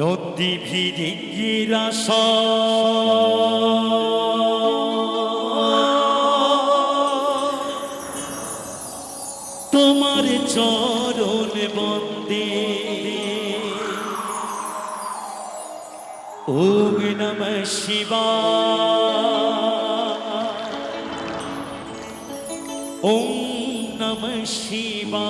নদী ভিড়িঙ্গিরা তোমার চরণ বন্দে। ওম নম শিবা ওম নম শিবা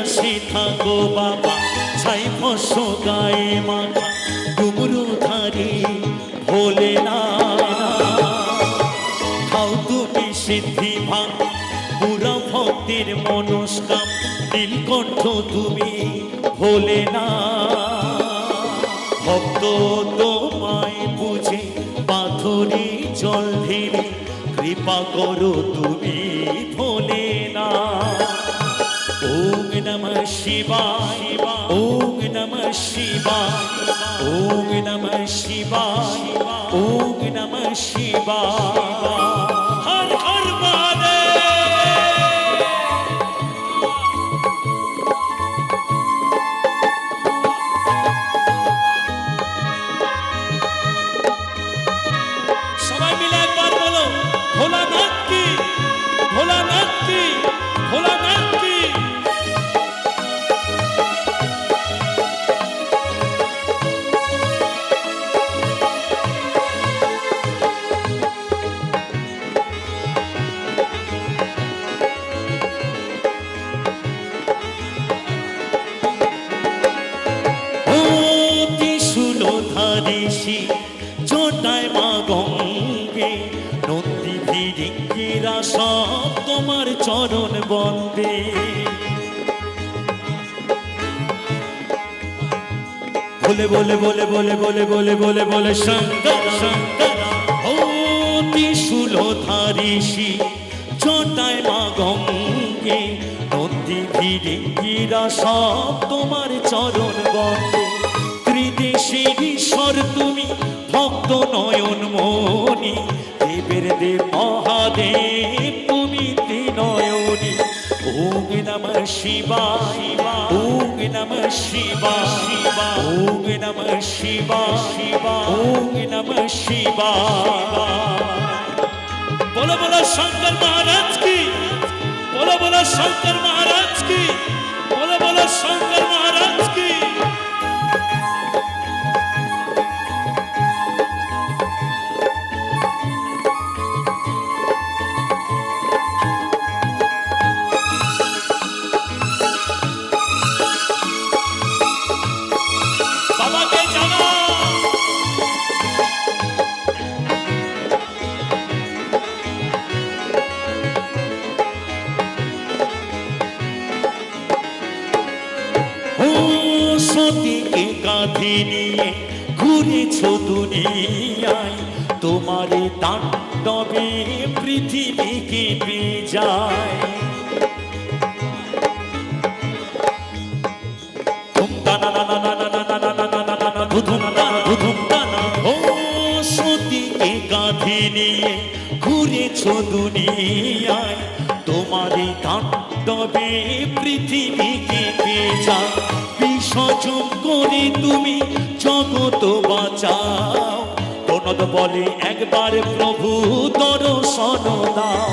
কৈলাসে থাকো বাবা, ছাই ফস গায়ে মাথা ডুবরু ধারে ভোলে না। খাও তুমি সিদ্ধি ভাঙ পুরা ভক্তের মনস্কাম, নীলকণ্ঠ তুমি ভোলে না। ভক্ত তোমায় বুঝে, পাথরে জল ঢেলে, কৃপা করো তুমি ভোলে না। Namah Shivaya Om Namah Shivaya Om Namah Shivaya Om Namah Shivaya Bholanath কি ভোলানাথ কি ভোলানাথ সুলধারিষি জটায় মা গঙ্গে, নন্দী ভিড়িঙ্গিরা সব তোমার চরণ বন্দে। বলে বলে বলে বলে বলে বলে বলে বলে, শঙ্কর শঙ্কর, অতি সুলধারিষি জটায় মা গঙ্গে, নন্দী ভিড়িঙ্গিরা সব তোমার চরণ বন্দে। ঈশ্বর তুমি, ভক্ত নয়ন মনি দেবের দেব মহাদেব তুমি ত্রিনয়নী ওম নম শিবা শিবা ওম নম শিবা শিবা ওম নম শিবা শিবা ওম নম শিবায় বলো বলো, শঙ্কর মহারাজ কি? বলো বলো, শঙ্কর মহারাজ কি? বলো বলো, শঙ্কর মহারাজ কি? মতিকে কাঁধে নিয়ে ঘুরেছ দুনিয়ায় তোমার তাণ্ডবে পৃথিবী কেঁপে নিয়ে ঘুরেছ দুনিয়ায় তোমার তাণ্ডবে পৃথিবী কেঁপে বিসর্জন করে তুমি জগত বাঁচাও। প্রণত বলে, একবার প্রভু দর্শন দাও।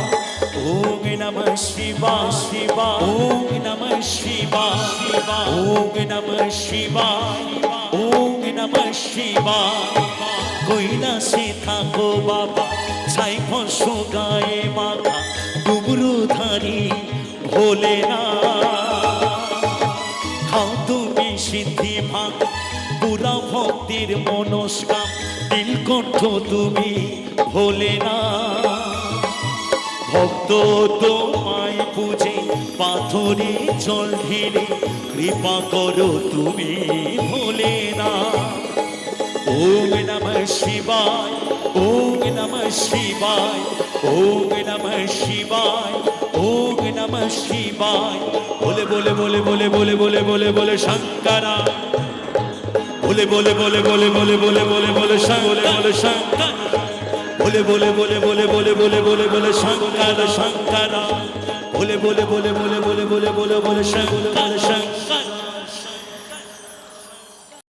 ওম নম শিবা শিবা। ওম নম শিবা শিবা। ওম নম শিবা ওম নম শিবা কৈলাসে থাকো বাবা ছাই ফস গায়ে মাথা ডুবরুধারি ভোলে না মনস্কাম নীলকণ্ঠ তুমি ভোলে না। ভক্ত তোমায় পুজে, পাথরে জল ঢেলে, কৃপা করো তুমি ভোলে না। ওম নমঃ শিবায়, ওম নমঃ শিবায়, ওম নমঃ শিবায়, ওম নমঃ শিবায়। বলে বলে বলে বলে বলে বলে বলে বলে, শঙ্করা বলে বলে বলে বলে বলে বলে বলে বলে বলে বলে শঙ্কর বলে বলে বলে বলে বলে বলে বলে বলে শঙ্কর বলে বলে বলে বলে বলে বলে বলে বলে বলে শঙ্কর শঙ্কর